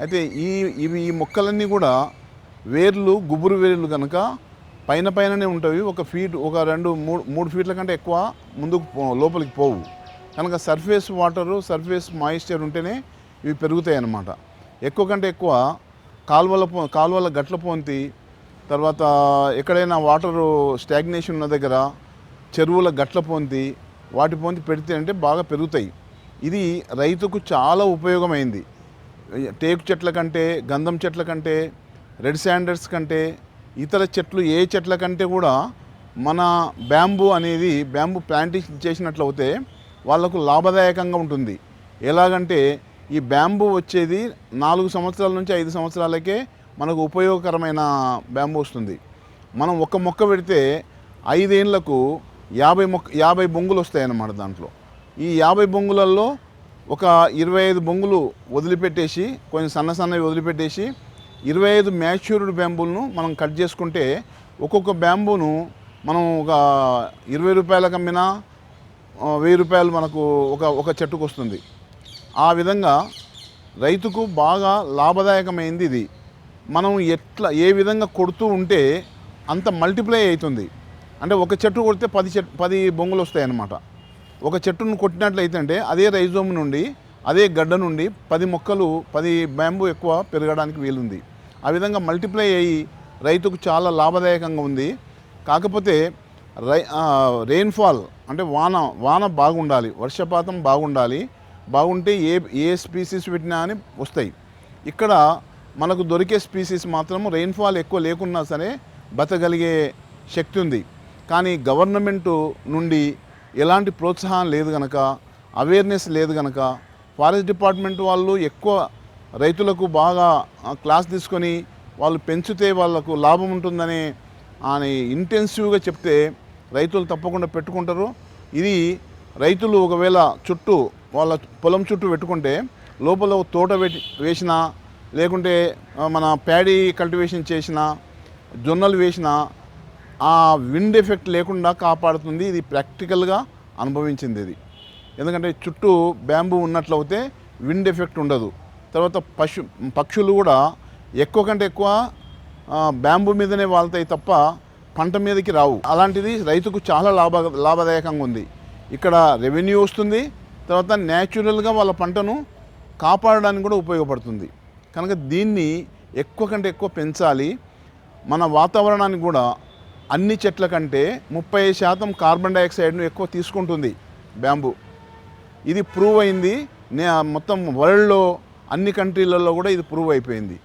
అయితే ఈ ఇవి ఈ మొక్కలన్నీ కూడా వేర్లు గుబురు వేర్లు కనుక పైన పైననే ఉంటాయి ఒక ఫీట్ ఒక రెండు మూడు మూడు ఫీట్ల కంటే ఎక్కువ ముందుకు పో- లోపలికి పోవు. కనుక సర్ఫేస్ వాటరు సర్ఫేస్ మాయిశ్చర్ ఉంటేనే ఇవి పెరుగుతాయి అన్నమాట ఎక్కువ కంటే ఎక్కువ కాలువల పో కాలువల గట్ల పొంతి తర్వాత ఎక్కడైనా వాటరు స్టాగ్నేషన్ ఉన్న దగ్గర చెరువుల గట్ల పొంతి వాటి పొంతి పెడితే అంటే బాగా పెరుగుతాయి. ఇది రైతుకు చాలా ఉపయోగమైంది. టేకు చెట్ల కంటే గంధం చెట్ల కంటే రెడ్ శాండర్స్ కంటే ఇతర చెట్లు ఏ చెట్ల కంటే కూడా మన బ్యాంబూ అనేది బ్యాంబూ ప్లాంటేషన్ చేసినట్లయితే వాళ్ళకు లాభదాయకంగా ఉంటుంది. ఎలాగంటే ఈ బ్యాంబూ వచ్చేది నాలుగు సంవత్సరాల నుంచి ఐదు సంవత్సరాలకే మనకు ఉపయోగకరమైన బ్యాంబూ వస్తుంది. మనం ఒక మొక్క పెడితే ఐదేళ్ళకు యాభై మొక్క యాభై బొంగులు వస్తాయన్నమాట దాంట్లో. ఈ యాభై బొంగులలో ఒక ఇరవై ఐదు బొంగులు వదిలిపెట్టేసి కొంచెం సన్న సన్నవి వదిలిపెట్టేసి ఇరవై ఐదు మ్యాచ్యూర్డ్ బ్యాంబూలను మనం కట్ చేసుకుంటే ఒక్కొక్క బ్యాంబూను మనం ఒక ఇరవై రూపాయలకు అమ్మినా వెయ్యి రూపాయలు మనకు ఒక ఒక చెట్టుకు వస్తుంది ఆ విధంగా రైతుకు బాగా లాభదాయకమైంది ఇది. మనం ఎట్లా ఏ విధంగా కొడుతూ ఉంటే అంత మల్టిప్లై అవుతుంది. అంటే ఒక చెట్టు కొడితే పది చెట్టు పది బొంగులు వస్తాయి అన్నమాట ఒక చెట్టును కొట్టినట్లయితే అంటే అదే రైజోమ్ నుండి అదే గడ్డ నుండి పది మొక్కలు పది బ్యాంబూ ఎక్కువ పెరగడానికి వీలుంది. ఆ విధంగా మల్టిప్లై అయ్యి రైతుకు చాలా లాభదాయకంగా ఉంది. కాకపోతే రై రెయిన్ఫాల్ అంటే వాన వాన బాగుండాలి వర్షపాతం బాగుండాలి బాగుంటే ఏ ఏ స్పీసీస్ పెట్టినా అని వస్తాయి. ఇక్కడ మనకు దొరికే స్పీసీస్ మాత్రం రెయిన్ఫాల్ ఎక్కువ లేకున్నా సరే బతకగలిగే శక్తి ఉంది. కానీ గవర్నమెంటు నుండి ఎలాంటి ప్రోత్సాహం లేదు కనుక అవేర్నెస్ లేదు కనుక ఫారెస్ట్ డిపార్ట్మెంట్ వాళ్ళు ఎక్కువ రైతులకు బాగా క్లాస్ తీసుకొని వాళ్ళు పెంచితే వాళ్ళకు లాభం ఉంటుందని అని ఇంటెన్సివ్గా చెప్తే రైతులు తప్పకుండా పెట్టుకుంటారు. ఇది రైతులు ఒకవేళ చుట్టూ వాళ్ళ పొలం చుట్టూ పెట్టుకుంటే లోపల ఒక తోట వేసినా లేకుంటే మన ప్యాడీ కల్టివేషన్ చేసినా జొన్నలు వేసినా ఆ విండ్ ఎఫెక్ట్ లేకుండా కాపాడుతుంది. ఇది ప్రాక్టికల్గా అనుభవించింది ఇది. ఎందుకంటే చుట్టూ బ్యాంబూ ఉన్నట్లయితే విండ్ ఎఫెక్ట్ ఉండదు. తర్వాత పశు పక్షులు కూడా ఎక్కువ కంటే ఎక్కువ బ్యాంబూ మీదనే వాళ్తాయి తప్ప పంట మీదకి రావు. అలాంటిది రైతుకు చాలా లాభ లాభదాయకంగా ఉంది. ఇక్కడ రెవెన్యూ వస్తుంది. తర్వాత న్యాచురల్గా వాళ్ళ పంటను కాపాడడానికి కూడా ఉపయోగపడుతుంది. కనుక దీన్ని ఎక్కువ కంటే ఎక్కువ పెంచాలి. మన వాతావరణానికి కూడా అన్ని చెట్ల కంటే ముప్పై శాతం కార్బన్ డైఆక్సైడ్ను ఎక్కువ తీసుకుంటుంది బ్యాంబూ. ఇది ప్రూవ్ అయింది నే మొత్తం వరల్డ్లో అన్ని కంట్రీలలో కూడా ఇది ప్రూవ్ అయిపోయింది.